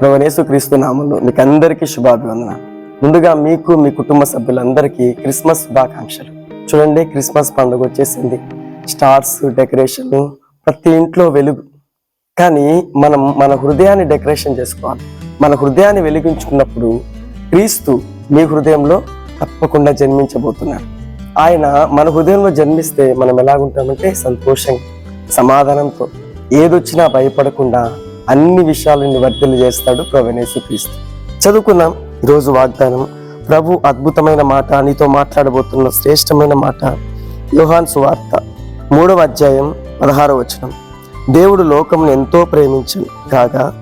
ప్రవణేశు క్రీస్తు నామంలో మీకు అందరికీ శుభాభివందన ముందుగా మీకు మీ కుటుంబ సభ్యులందరికీ క్రిస్మస్ శుభాకాంక్షలు. చూడండి క్రిస్మస్ పండుగ వచ్చేసింది. స్టార్స్ డెకరేషన్ ప్రతి ఇంట్లో వెలుగు. కానీ మనం మన హృదయాన్ని డెకరేషన్ చేసుకోవాలి. మన హృదయాన్ని వెలిగించుకున్నప్పుడు క్రీస్తు మీ హృదయంలో తప్పకుండా జన్మించబోతున్నాడు ఆయన మన హృదయంలో జన్మిస్తే మనం ఎలాగుంటామంటే సంతోషంగా సమాధానంతో ఏదొచ్చినా భయపడకుండా అన్ని విషయాలను వర్ధలు చేస్తాడు ప్రవణేశు క్రీస్తు చదువుకున్నాం ఈరోజు వాగ్దానం. ప్రభు అద్భుతమైన మాట నీతో మాట్లాడబోతున్న శ్రేష్టమైన మాట. యోహాన్ సువార్త మూడవ అధ్యాయం పదహారవ వచనం. దేవుడు లోకమును ఎంతో ప్రేమించను కాగా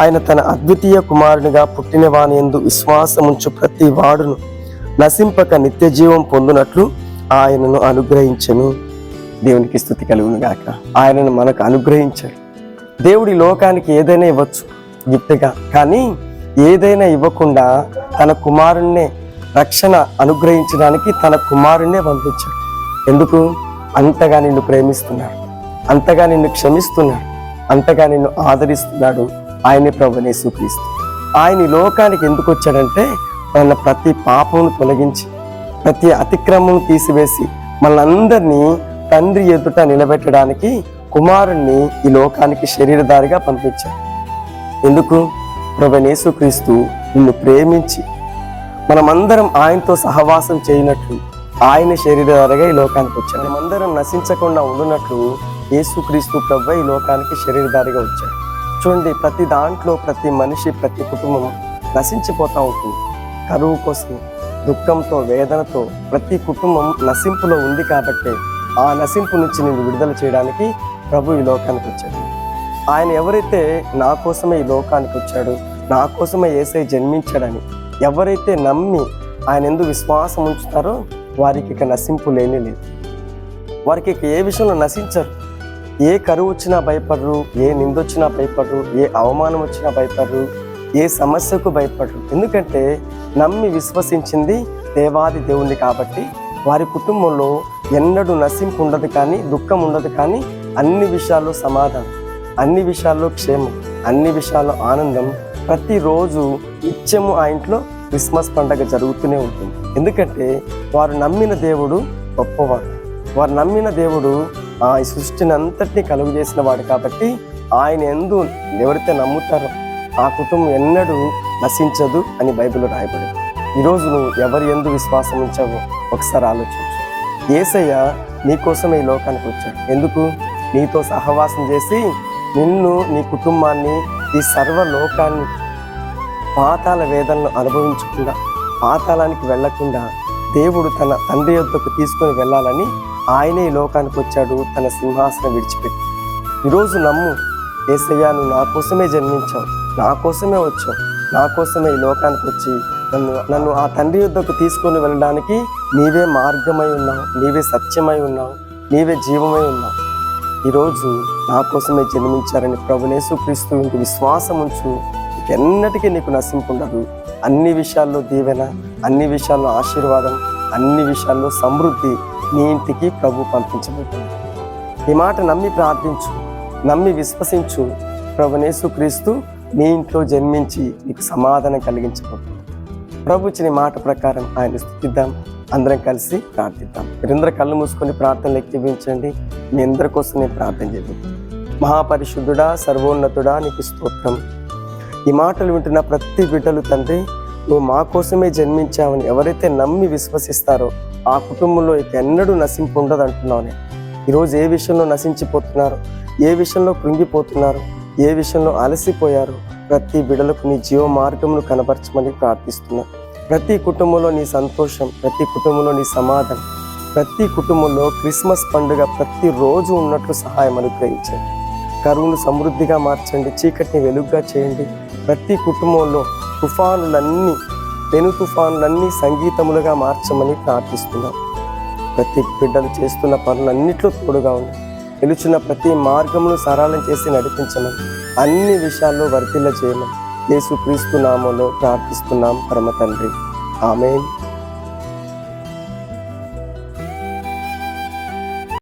ఆయన తన అద్వితీయ కుమారునిగా పుట్టిన వాని ఎందు విశ్వాసముంచు ప్రతి వాడును నశింపక నిత్య జీవం పొందునట్లు ఆయనను అనుగ్రహించను. దేవునికి స్థుతి కలుగును గాక. ఆయనను మనకు అనుగ్రహించాడు. దేవుడి లోకానికి ఏదైనా ఇవ్వచ్చు గిఫ్ట్గా కానీ ఏదైనా ఇవ్వకుండా తన కుమారుణ్ణే రక్షణ అనుగ్రహించడానికి తన కుమారుణ్ణే పంపించాడు. ఎందుకు? అంతగా నిన్ను ప్రేమిస్తున్నాడు. అంతగా నిన్ను క్షమిస్తున్నాడు. అంతగా నిన్ను ఆదరిస్తున్నాడు ఆయనే ప్రభునే క్రీస్తు. ఆయన లోకానికి ఎందుకు వచ్చాడంటే మన ప్రతి పాపమును తొలగించి ప్రతి అతిక్రమం తీసివేసి మనందరినీ తండ్రి ఎదుట నిలబెట్టడానికి కుమారుణ్ణి ఈ లోకానికి శరీరధారిగా పంపించాడు. ఎందుకు? ప్రభనేసు క్రీస్తు నిన్ను ప్రేమించి మనమందరం ఆయనతో సహవాసం చేయనట్లు ఆయన శరీరధారిగా ఈ లోకానికి వచ్చాడు. మనమందరం నశించకుండా ఉండునట్లు యేసుక్రీస్తు ప్రభు ఈ లోకానికి శరీరధారిగా వచ్చాడు. చూడండి ప్రతి దాంట్లో ప్రతి మనిషి ప్రతి కుటుంబం నశించిపోతూ ఉంటుంది. కరువు కోసం దుఃఖంతో వేదనతో ప్రతి కుటుంబం నశింపులో ఉంది కాబట్టి ఆ నశింపు నుంచి నేను విడుదల చేయడానికి ప్రభు ఈ లోకానికి వచ్చాడు. ఆయన ఎవరైతే నా కోసమే ఈ లోకానికి వచ్చాడు నా కోసమే ఏసై జన్మించాడని ఎవరైతే నమ్మి ఆయన ఎందుకు విశ్వాసం ఉంచుతారో వారికి ఇక నశింపు లేని లేదు. వారికి ఇక ఏ విషయంలో నశించరు? ఏ కరువు వచ్చినా భయపడరు ఏ నిందొచ్చినా భయపడరు ఏ అవమానం వచ్చినా భయపడరు ఏ సమస్యకు భయపడరు. ఎందుకంటే నమ్మి విశ్వసించింది దేవాది దేవుణ్ణి కాబట్టి వారి కుటుంబంలో ఎన్నడూ నశింపు ఉండదు కానీ దుఃఖం ఉండదు కానీ అన్ని విషయాల్లో సమాధానం అన్ని విషయాల్లో క్షేమం అన్ని విషయాల్లో ఆనందం ప్రతిరోజు నిత్యము ఆ ఇంట్లో క్రిస్మస్ పండగ జరుగుతూనే ఉంటుంది. ఎందుకంటే వారు నమ్మిన దేవుడు గొప్పవాడు. వారు నమ్మిన దేవుడు ఆ సృష్టిని అంతటినీ కలుగు చేసిన వాడు కాబట్టి ఆయన ఎందు ఎవరైతే నమ్ముతారో ఆ కుటుంబం ఎన్నడూ నశించదు అని బైబిల్లో రాయబడింది. ఈరోజు నువ్వు ఎవరి ఎందు విశ్వాసం ఉంచావో ఒకసారి ఆలోచించు. ఏసయ్య నీకోసం ఈ లోకానికి వచ్చాడు. ఎందుకు? నీతో సహవాసం చేసి నిన్ను నీ కుటుంబాన్ని ఈ సర్వ లోకాన్ని పాతాల వేదనను అనుభవించకుండా పాతాళానికి వెళ్ళకుండా దేవుడు తన తండ్రి యొద్దకు తీసుకొని వెళ్ళాలని ఆయనే ఈ లోకానికి వచ్చాడు తన సింహాసనం విడిచిపెట్టి. ఈరోజు నమ్ము ఏసయ్యా నువ్వు నా కోసమే జన్మించావు నా కోసమే వచ్చావు నా కోసమే ఈ లోకానికి వచ్చి నన్ను నన్ను ఆ తండ్రి యుద్ధకు తీసుకొని వెళ్ళడానికి నీవే మార్గమై ఉన్నావు నీవే సత్యమై ఉన్నావు నీవే జీవమై ఉన్నావు. ఈరోజు నా కోసమే జన్మించారని ప్రభునేసు క్రీస్తు ఇంటి విశ్వాసం ఉంచు. ఎన్నటికీ నీకు నశింపు ఉండదు. అన్ని విషయాల్లో దీవెన అన్ని విషయాల్లో ఆశీర్వాదం అన్ని విషయాల్లో సమృద్ధి నీ ఇంటికి ప్రభు పంపించబోతుంది ఈ మాట నమ్మి ప్రార్థించు నమ్మి విశ్వసించు. ప్రభునేసు క్రీస్తు నీ ఇంట్లో జన్మించి నీకు సమాధానం కలిగించబోతుంది ప్రభు ఇచ్చిన మాట ప్రకారం ఆయన స్థుతిద్దాం. అందరం కలిసి ప్రార్థిద్దాం. మీరందరూ కళ్ళు మూసుకొని ప్రార్థనలు ఎక్కివించండి మీ అందరి కోసం నేను ప్రార్థన చేద్దాం మహాపరిశుద్ధుడా సర్వోన్నతుడా నీకు స్తోత్రం. ఈ మాటలు వింటున్న ప్రతి బిడ్డలు తండ్రి నువ్వు మా కోసమే జన్మించావని ఎవరైతే నమ్మి విశ్వసిస్తారో ఆ కుటుంబంలో ఇక ఎన్నడూ నశింపు ఉండదు అంటున్నావు ఈరోజు ఏ విషయంలో నశించిపోతున్నారు? ఏ విషయంలో కృంగిపోతున్నారు? ఏ విషయంలో అలసిపోయారు? ప్రతి బిడలకు నీ జీవ మార్గమును కనపరచమని ప్రార్థిస్తున్నా. ప్రతి కుటుంబంలో నీ సంతోషం ప్రతి కుటుంబంలో నీ సమాధానం ప్రతి కుటుంబంలో క్రిస్మస్ పండుగ ప్రతి రోజు ఉన్నట్లు సహాయం అనుగ్రహించండి. కరువును సమృద్ధిగా మార్చండి చీకటిని వెలుగుగా చేయండి. ప్రతి కుటుంబంలో తుఫానులన్నీ పెను తుఫానులన్నీ సంగీతములుగా మార్చమని ప్రార్థిస్తున్నాం. ప్రతి బిడ్డలు చేస్తున్న పనులన్నిట్లో తోడుగా ఉంది నిలుచున్న ప్రతి మార్గమును సరళం చేసి నడిపించమని అన్ని విషయాల్లో వర్తిల్ల చేయమని యేసు క్రీస్తు నామంలో ప్రార్థిస్తున్నాం పరమ తండ్రి. ఆమె